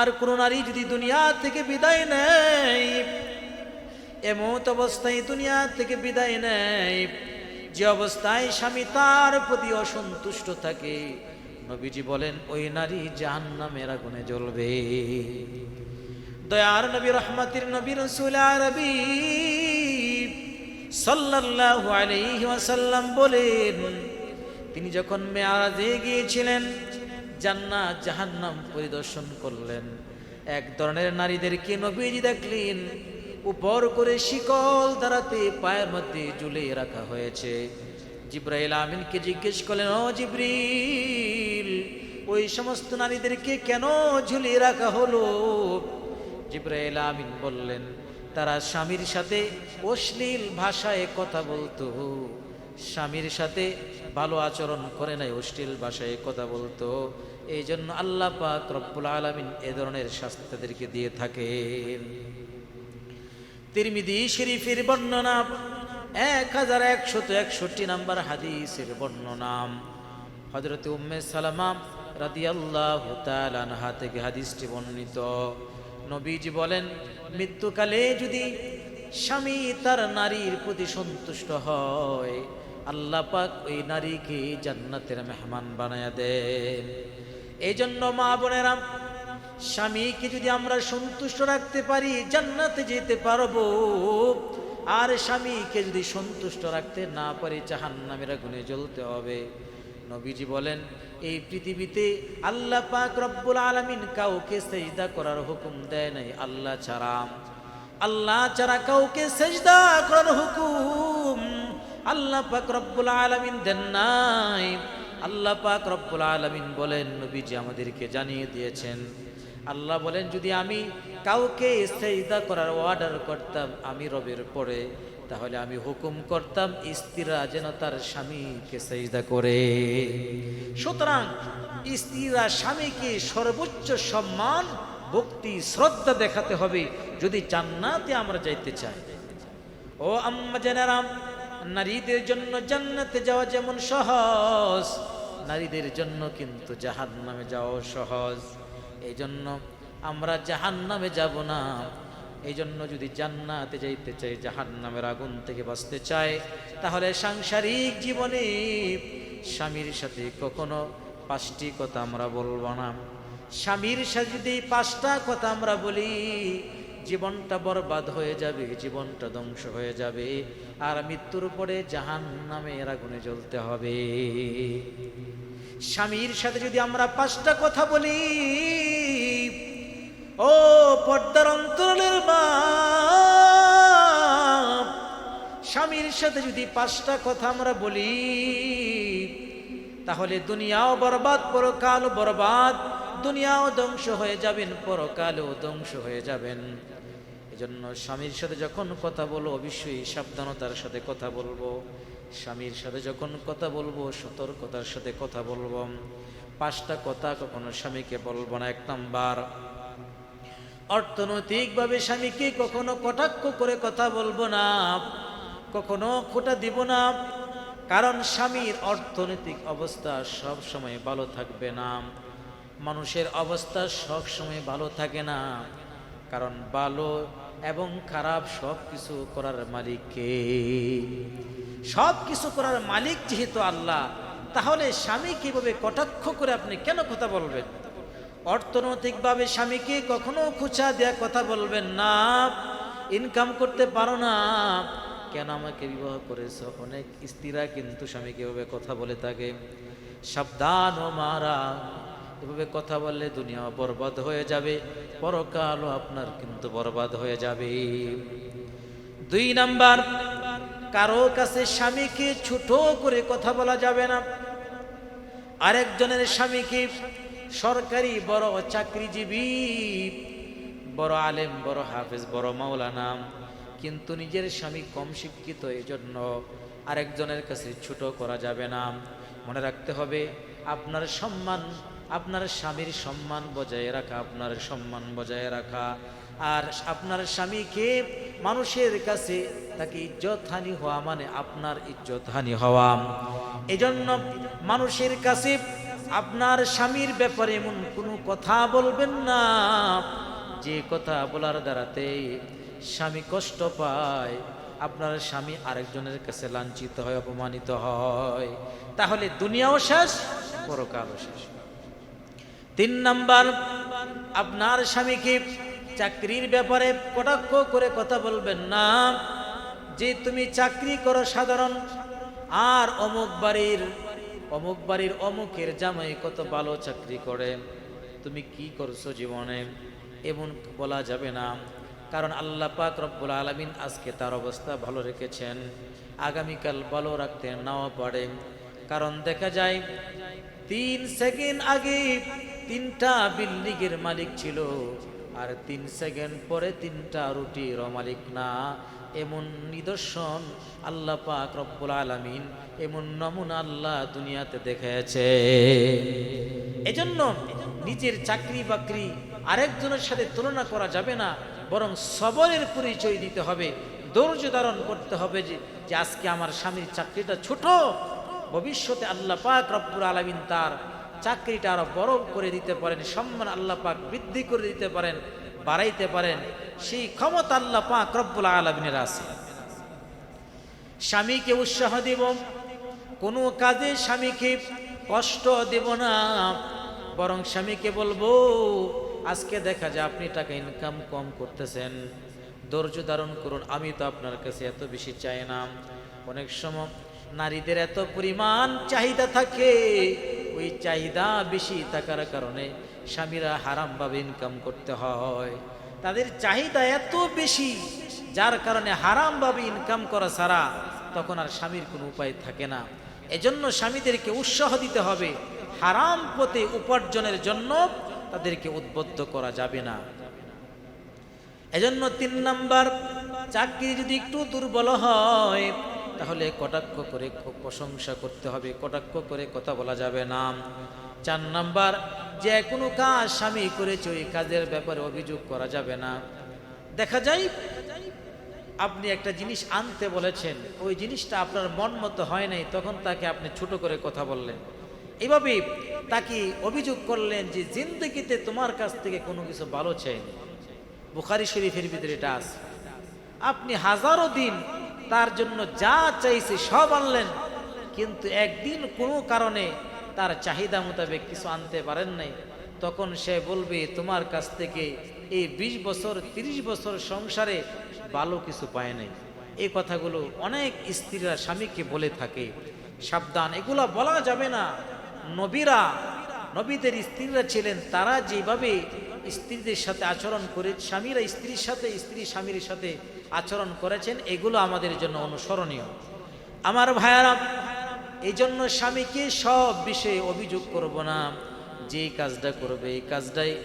আর কোন নারী যদি দুনিয়া থেকে বিদায় নেয়, এমত অবস্থায় দুনিয়া থেকে বিদায় নেয়, যে অবস্থায় স্বামী তার প্রতি অসন্তুষ্ট থাকে, নবীজি বলেন, ওই নারী জাহান্নামের আগুনে জ্বলবে। দয়ার নবী, রহমাতির নবী, রসুল আরবি সাল্লাল্লাহু আলাইহি ওয়াসাল্লাম বলেন, তিনি যখন মেয়ারাজে গিয়েছিলেন জান্নাত জাহান্নাম পরিদর্শন করলেন। এক ধরনের নারীদেরকে নবীজি দেখলেন, উপর করে শিকল দাঁড়াতে পায়ের মধ্যে ঝুলিয়ে রাখা হয়েছে। জিব্রাইল আমিনকে জিজ্ঞেস করলেন, ও জিব্রিল, ওই সমস্ত নারীদেরকে কেন ঝুলিয়ে রাখা হলো? জিব্রাইল আমিন বললেন, তারা স্বামীর সাথে অশ্লীল ভাষায় কথা বলতো। স্বামীর সাথে ভালো আচরণ করে নাই, অশ্লীল ভাষায় কথা বলতো। এই জন্য আল্লাহ পাক রব্বুল আলমিন এ ধরনের শাস্তি তাদেরকে দিয়ে থাকেন। তিরমিদি শরীফের বর্ণনা এক হাজার একশত একষট্টি নাম্বার হাদিসের বর্ণনা হজরত উম্মে সালামা রাদিয়াল্লাহ আনহা থেকে হাদিসটি বর্ণিত। নবীজি বলেন, মৃত্যুকালে যদি স্বামী তার নারীর প্রতি সন্তুষ্ট হয়, আল্লাহ পাক ওই নারীকে জান্নাতের মেহমান বানায়া দেন। এই জন্য মা বোনেরা স্বামীকে যদি আমরা সন্তুষ্ট রাখতে পারি, জান্নাতে যেতে পারব। আর স্বামীকে যদি সন্তুষ্ট রাখতে না পারি, জাহান্নামের আগুনে জ্বলতে হবে। নবীজি বলেন, এই পৃথিবীতে আল্লাহ পাক রব্বুল আলামিন কাউকে সেজদা করার হুকুম দেয় নাই, আল্লাহ ছাড়া। আল্লাহ ছাড়া কাউকে সেজদা করার হুকুম আল্লাহ পাক রব্বুল আলামিন দেন নাই। আল্লাহ পাক রব্বুল আলামিন বলেন, নবীজি আমাদেরকে জানিয়ে দিয়েছেন। আল্লাহ বলেন, যদি আমি কাউকে সেজদা করার অর্ডার করতাম আমি রবের পরে, তাহলে আমি হুকুম করতাম স্ত্রীরা যেন তার স্বামীকে সেজদা করে। সুতরাং স্ত্রীরা স্বামীকে সর্বোচ্চ সম্মান, ভক্তি, শ্রদ্ধা দেখাতে হবে যদি জান্নাতে আমরা যাইতে চাই। ও আম্মা জেনারাম, নারীদের জন্য জান্নাতে যাওয়া যেমন সহজ নারীদের জন্য কিন্তু জাহান নামে যাওয়া সহজ। এই জন্য আমরা জাহান নামে যাব না। এই জন্য যদি জান্নাতে যাইতে চাই জাহান নামের আগুন থেকে বাঁচতে চাই, তাহলে সাংসারিক জীবনে স্বামীর সাথে কখনো পাঁচটি কথা আমরা বলব না। স্বামীর সাথে যদি পাঁচটা কথা আমরা বলি জীবনটা বরবাদ হয়ে যাবে, জীবনটা ধ্বংস হয়ে যাবে, আর মৃত্যুর পরে জাহান নামে আগুনে জ্বলতে হবে। স্বামীর সাথে যদি আমরা পাঁচটা কথা বলি, ও পর্দার অন্তরের মা, স্বামীর সাথে যদি পাঁচটা কথা আমরা বলি, তাহলে দুনিয়াও বরবাদ, পরকালও বরবাদ দুনিয়াও ধ্বংস হয়ে যাবেন, পরকালেও ধ্বংস হয়ে যাবেন। এজন্য স্বামীর সাথে যখন কথা বলব, অবশ্যই সাবধানতার সাথে কথা বলব। স্বামীর সাথে যখন কথা বলব, সতর্কতার সাথে কথা বলব। পাঁচটা কথা কখনো স্বামীকে বলব না, এক নাম্বার। অর্থনৈতিকভাবে স্বামীকে কখনো কটাক্ষ করে কথা বলব না, কখনো খোটা দিব না, কারণ স্বামীর অর্থনৈতিক অবস্থা সব সময় ভালো থাকবে না। মানুষের অবস্থা সব সময় ভালো থাকে না। কারণ ভালো এবং খারাপ সব কিছু করার মালিককে। সব কিছু করার মালিক যেহেতু আল্লাহ, তাহলে স্বামী কীভাবে কটাক্ষ করে আপনি কেন কথা বলবেন? অর্থনৈতিকভাবে স্বামীকে কখনো খুচা দেওয়া কথা বলবেন না। ইনকাম করতে পারো না। কেন আমাকে বিবাহ করেছ? অনেক স্ত্রীরা কিন্তু স্বামীকে কথা বলে থাকে? সাবধান ও মারা। এভাবে কথা বললে দুনিয়া বরবাদ হয়ে যাবে, পরকালও আপনার কিন্তু বরবাদ হয়ে যাবে। দুই নাম্বার, কারও কাছে স্বামীকে ছোট করে কথা বলা যাবে না। আরেকজনের স্বামীকে সরকারি বড় চাকরিজীবী, বড় আলেম, বড় হাফেজ, বড় মাওলানা, কিন্তু নিজের স্বামী কম শিক্ষিত এই জন্য আরেকজনের কাছে ছোট করা যাবে না। মনে রাখতে হবে, আপনার সম্মান আপনার স্বামীর সম্মান বজায় রাখা, আপনার সম্মান বজায় রাখা। আর আপনার স্বামীকে মানুষের কাছে তাকে ইজ্জত হানি হওয়া মানে আপনার ইজ্জত হানি হওয়া। এজন্য মানুষের কাছে আপনার স্বামীর ব্যাপারে এমন কোনো কথা বলবেন না। যে কথা বলার দ্বারাতে স্বামী কষ্ট পায়, আপনার স্বামী আরেকজনের কাছে লাঞ্ছিত হয়, অপমানিত হয়। তাহলে দুনিয়াও শেষ, পরকালও শেষ। তিন নাম্বার, আপনার স্বামীকে চাকরির ব্যাপারে কটাক্ষ করে কথা বলবেন না। যে তুমি চাকরি করো সাধারণ, আর অমুক বাড়ির অমুক বাড়ির অমুকের জামাই কত ভালো চাকরি করে। তুমি কি করছ জীবনে? এমন বলা যাবে না। কারণ আল্লাহ পাক রব্বুল আলমিন আজকে তার অবস্থা ভালো রেখেছেন। আগামীকাল ভালো রাখতে নাও পারে। কারণ দেখা যায়, তিন সেকেন্ড আগে তিনটা বিল্ডিংয়ের মালিক ছিল, আর তিন সেকেন্ড পরে তিনটা রুটির মালিক না। এমন নিদর্শন আল্লাহ পাক রব্বুল আলামিন, এমন নমুনা আল্লাহ দুনিয়াতে দেখেছে এজন্য নিজের চাকরি বাকরি আরেকজনের সাথে তুলনা করা যাবে না, বরং সবরের পরিচয় দিতে হবে, ধৈর্য ধারণ করতে হবে যে যে আজকে আমার স্বামীর চাকরিটা ছোট, ভবিষ্যতে আল্লাহ পাক রব্বুল আলমিন তার চাকরিটা আরও বড় করে দিতে পারেন, সম্মান আল্লাহ পাক বৃদ্ধি করে দিতে পারেন, বাড়াইতে পারেন, সেই ক্ষমতা আল্লাহ পাক রব্বুল আলমিনের আছে। স্বামীকে উৎসাহ দেব, কোনো কাজে স্বামীকে কষ্ট দেব না, বরং স্বামীকে বলব, আজকে দেখা যায় আপনি টাকা ইনকাম কম করতেছেন, ধৈর্য ধারণ করুন, আমি তো আপনার কাছে এত বেশি চাই না। অনেক সময় নারীদের এত পরিমাণ চাহিদা থাকে ওই চাহিদা বেশি থাকার কারণে স্বামীরা হারামভাবে ইনকাম করতে হয়। তাদের চাহিদা এত বেশি, যার কারণে হারামভাবে ইনকাম করা ছাড়া তখন আর স্বামীর কোনো উপায় থাকে না। এজন্য স্বামীদেরকে উৎসাহ দিতে হবে, হারাম পথে উপার্জনের জন্য তাদেরকে উদ্বুদ্ধ করা যাবে না। এজন্য তিন নাম্বার চাকরি যদি একটু দুর্বল হয় তাহলে কটাক্ষ করে প্রশংসা করতে হবে, কটাক্ষ করে কথা বলা যাবে না। চার নাম্বার, যে কোনো কাজ স্বামী করেছে, ওই কাজের ব্যাপারে অভিযোগ করা যাবে না। দেখা যায়, আপনি একটা জিনিস আনতে বলেছেন, ওই জিনিসটা আপনার মন মতো হয় নাই, তখন তাকে আপনি ছোট করে কথা বললেন। এভাবে তাকে অভিযোগ করলেন যে জিন্দগিতে তোমার কাছ থেকে কোনো কিছু ভালো চাইনি বুখারি শরীফের ভিতরে এটা আছে। আপনি হাজারো দিন তার জন্য যা চাইছে সব আনলেন। কিন্তু একদিন কোনো কারণে তার চাহিদা মোতাবেক কিছু আনতে পারেন নাই। তখন সে বলবে, তোমার কাছ থেকে এই ২০ বছর ৩০ বছর সংসারে ভালো কিছু পায় নাই। এই কথাগুলো অনেক স্ত্রীরা স্বামীকে বলে থাকে। সাবধান, এগুলা বলা যাবে না। নবীরা, নবীদের স্ত্রীরা ছিলেন, তারা যেভাবে স্ত্রীদের সাথে আচরণ করে, স্বামীরা স্ত্রীর সাথে, স্ত্রী স্বামীর সাথে আচরণ করেছেন, এগুলো আমাদের জন্য অনুসরণীয়। আমার ভাইয়ারা এই জন্য স্বামীকে সব বিষয়ে অভিযোগ করব না। যে কাজটা করবে, এই কাজটাই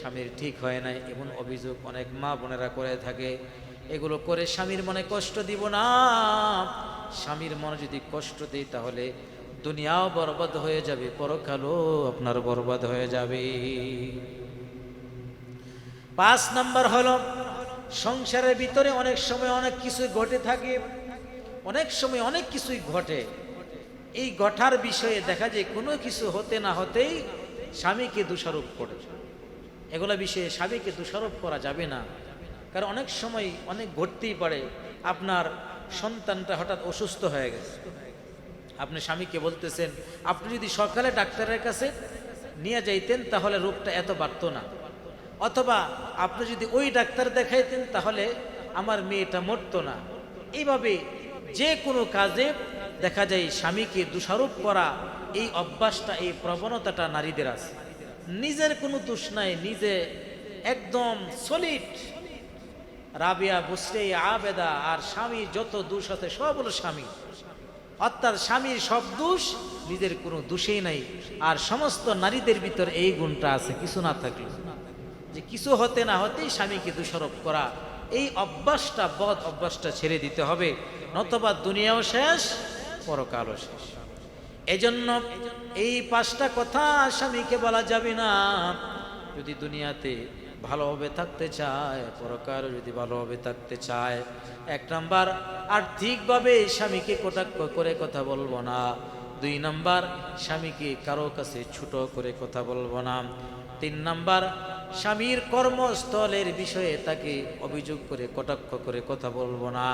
স্বামীর ঠিক হয় না এমন অভিযোগ অনেক মা বোনেরা করে থাকে। এগুলো করে স্বামীর মনে কষ্ট দিব না। স্বামীর মনে যদি কষ্ট দিই, তাহলে দুনিয়াও বরবাদ হয়ে যাবে, পরকালও আপনার বরবাদ হয়ে যাবে। পাঁচ নাম্বার হলো, সংসারের ভিতরে অনেক সময় অনেক কিছুই ঘটে থাকে, অনেক সময় অনেক কিছুই ঘটে। এই ঘটার বিষয়ে দেখা যায় কোনো কিছু হতে না হতেই স্বামীকে দোষারোপ করে। এগুলো বিষয়ে স্বামীকে দোষারোপ করা যাবে না। কারণ অনেক সময় অনেক ঘটতেই পারে, আপনার সন্তানটা হঠাৎ অসুস্থ হয়ে গেছে। আপনি স্বামীকে বলতেছেন, আপনি যদি সকালে ডাক্তারের কাছে নিয়ে যাইতেন তাহলে রোগটা এত বাড়তো না। অথবা আপনি যদি ওই ডাক্তার দেখাইতেন, তাহলে আমার মেয়েটা মরতো না। এইভাবে যে কোনো কাজে দেখা যায় স্বামীকে দোষারোপ করা, এই অভ্যাসটা, এই প্রবণতাটা নারীদের আছে। নিজের কোনো দোষ নাই, নিজে একদম সলিড রাবিয়া, বুসরে, আবেদা আর স্বামীর যত দোষ আছে, সব হলো স্বামী। অর্থাৎ স্বামীর সব দোষ নিজের কোনো দোষেই নাই। আর সমস্ত নারীদের ভিতর এই গুণটা আছে, কিছু না থাকলে। যে কিছু হতে না হতেই স্বামীকে দোষারোপ করা। এই অভ্যাসটা, বদ অভ্যাসটা ছেড়ে দিতে হবে, নতবা দুনিয়াও শেষ, পরকালও শেষ। এজন্য এই পাঁচটা কথা স্বামীকে বলা যাবে না। যদি দুনিয়াতে ভালোভাবে থাকতে চায় পরকার যদি ভালোভাবে থাকতে চায়, এক নাম্বার, আর্থিকভাবে স্বামীকে কটাক্ষ করে কথা বলব না। দুই নাম্বার, স্বামীকে কারও কাছে ছোট করে কথা বলব না। তিন নাম্বার স্বামীর কর্মস্থলের বিষয়ে তাকে অভিযোগ করে, কটাক্ষ করে কথা বলব না।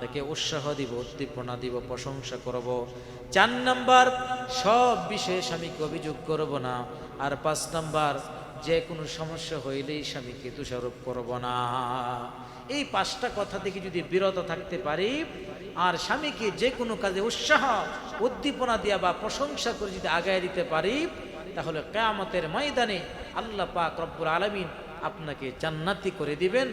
তাকে উৎসাহ দিব, উদ্দীপনা দিব, প্রশংসা করব। চার নাম্বার, সব বিষয়ে স্বামীকে অভিযোগ করব না। আর পাঁচ নাম্বার যে কোনো সমস্যা হইলেই স্বামীকে দোষারোপ করব না। এই পাঁচটা কথা থেকে যদি বিরত থাকতে পারি, আর স্বামীকে যে কোনো কাজে উৎসাহ, উদ্দীপনা দিয়া বা প্রশংসা করে যদি আগায় দিতে পারি তাহলে কেয়ামতের ময়দানে আল্লাহ পাক রব্বুর আলমিন আপনাকে জান্নাতি করে দিবেন।